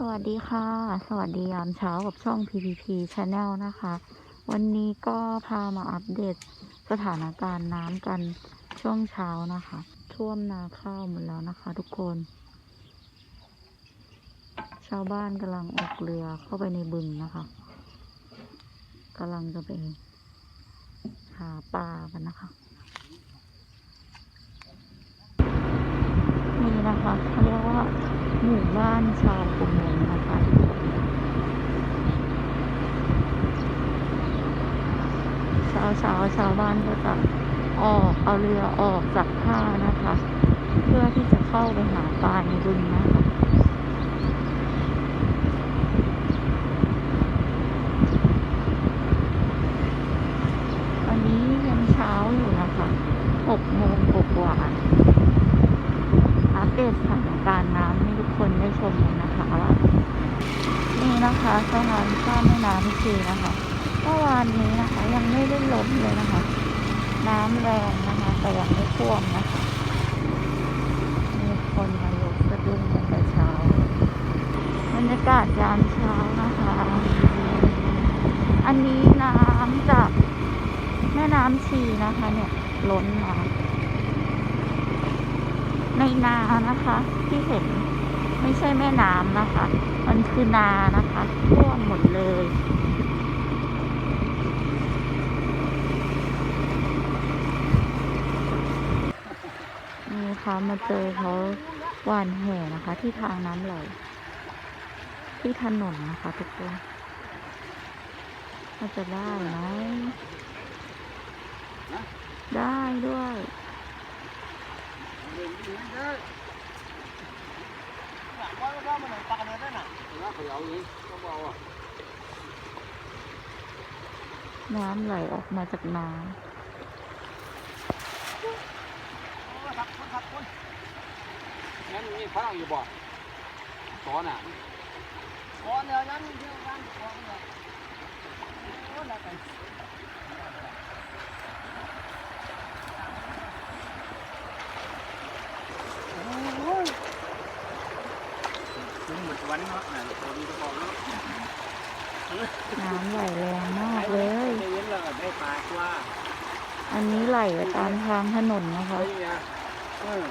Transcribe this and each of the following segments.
สวัสดีค่ะ สวัสดียามเช้ากับช่อง PPP Channel นะคะ วันนี้ก็พามาอัปเดตสถานการณ์น้ำกันช่วงเช้านะคะ ท่วมนาข้าวหมดแล้วนะคะทุกคน ชาวบ้านกำลังออกเรือเข้าไปในบึงนะคะกำลังจะไปหาปลากันนะคะนี่นะคะเขาเรียกว่า หมู่บ้านชาวประมงนะคะชาเช้าๆชาวบ้านก็จะออกเอาเรือออกจากท่านะคะ เพื่อที่จะเข้าไปหาปลาในบึงนะคะวันนี้ยังเช้าอยู่นะคะ6โมงกว่าอัปเดตสถานการณ์น้ำ ชมกันนะคะว่านี่นะคะสะพานข้ามแม่น้ำชีนะคะเมื่อวานนี้นะคะ ยังไม่ได้ล้มเลยนะคะ น้ำแรงนะคะ แต่ยังไม่ท่วมนะคะ มีคนมายกสะดุ้งตั้งแต่เช้าบรรยากาศยามเช้านะคะ อันนี้น้ำจากแม่น้ำชีนะคะ เนี่ยล้นมาในนานะคะที่เห็น ไม่ใช่แม่น้ำนะคะ มันคือนานะคะท่วมหมดเลยนี่ค่ะมาเจอเขาหวานแห่นะคะ ที่ทางน้ำไหลที่ถนนนะคะทุกคนมันจะได้ไหมได้ด้วย น้ำไหลออกมาจากนางั้นมีฝรั่งอยู่บ่สอนอะขอเดี๋ยวนั้นเดี๋ยวนั้นขอเดี๋ยวโอ้แล้วกัน ถึงหมดวั นเนาะน่ะตัวนี้ก็พอเนาะน้ำไหลแรงมากเลย ได้เย็นแล้วก็ได้ปลาว่าอันนี้ไหลไปตามทางถนนนะคะ เฮ้ยนะเออ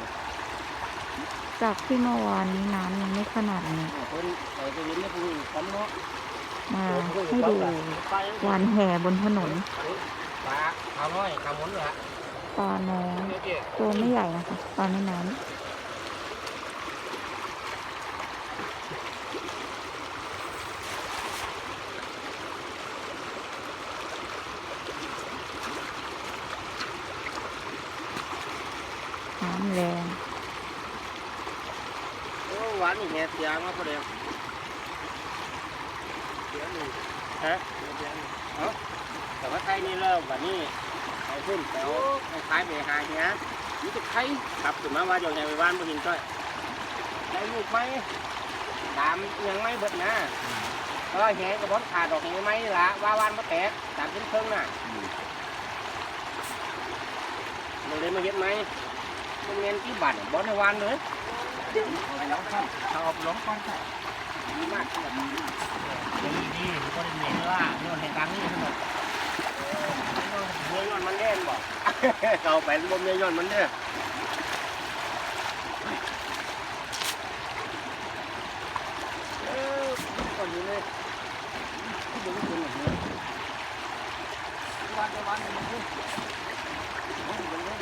จากที่เมื่อวานนี้น้ำยังไม่ขนาดนี้ คนเอาไปเย็นแล้วพวกนี้พร้อมเนาะมาให้ดูหวานแห่บนถนนปลาขาวน้อยขาวหมุนเหรอปลาน้อยตัวไม่ใหญ่นะคะปลาในน้ำ น้ำแรงโอ้หวานนี่แง่เสียมาพอดีเสียหนึ่งฮะเสียหนึ่งเอ้าแต่ว่าไทยนี่เริ่มแบบนี้เอาขึ้นแต่เอาขายไปหาเนี้ยนี่จะใครขับถึงมาว่าเดี๋ยวไงไปบ้านบ่เห็นจ้อยได้ลูกไหมตามยังไม่เบิดนะก็แหงกับบอสขาดดอกแหงไหมนี่ละว่าวันมาแตกตามขึ้นเครื่องน่ะมันเลยมาเห็นไหมมัน เงินที่บัตรบอสในวันเลยไปแล้วครับเอาออกล้มก่อนค่ดีมากที่แบบนี้ดีดีก็ได้เห็นว่าโยนแห่งกลางนี่ทั้งหมดเมียย้อนมันเล่นบ่เอาไปรวมเมียย้อนมันเด้อเออก่อนนี้เลยที่ดูเป็นแบบนี้วันวันมันขึ้นมันเป็นเรื่อง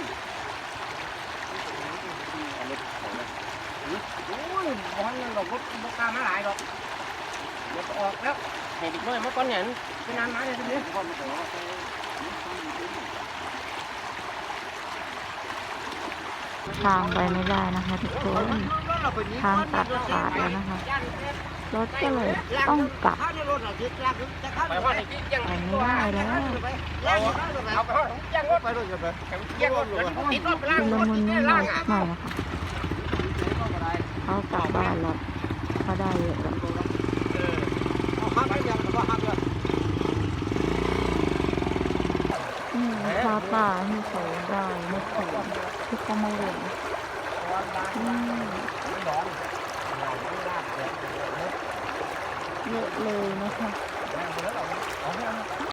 อันนี้ของนะโอ้ยบ อลนั่นดอกรถบกล้ามาหลายดอกเดี๋ยวออกแล้วให้เด็กน้อยมาก่อนเนี่ยเป็นนานมาเลยทีนี้ก่อนมาขอทางไปไม่ได้นะคะทุกคนทางตัดขาดแล้วนะคะ รถก็เลยต้องกลับไปว่าในที่ยังไปไม่ได้แล้วเอาไปยังรถไปรถกันไปยังรถติดรถไปล่างคุณรละถมุนนี่นี่หน่ล่าองยอะหน่อยนะคะ เขากลับบ้านแล้วเขาได้เยอะแล้วนี่ปลาป่าที่เขาได้ไม่ถูกที่เขามาเลี้ยงเยอะเลยนะคะ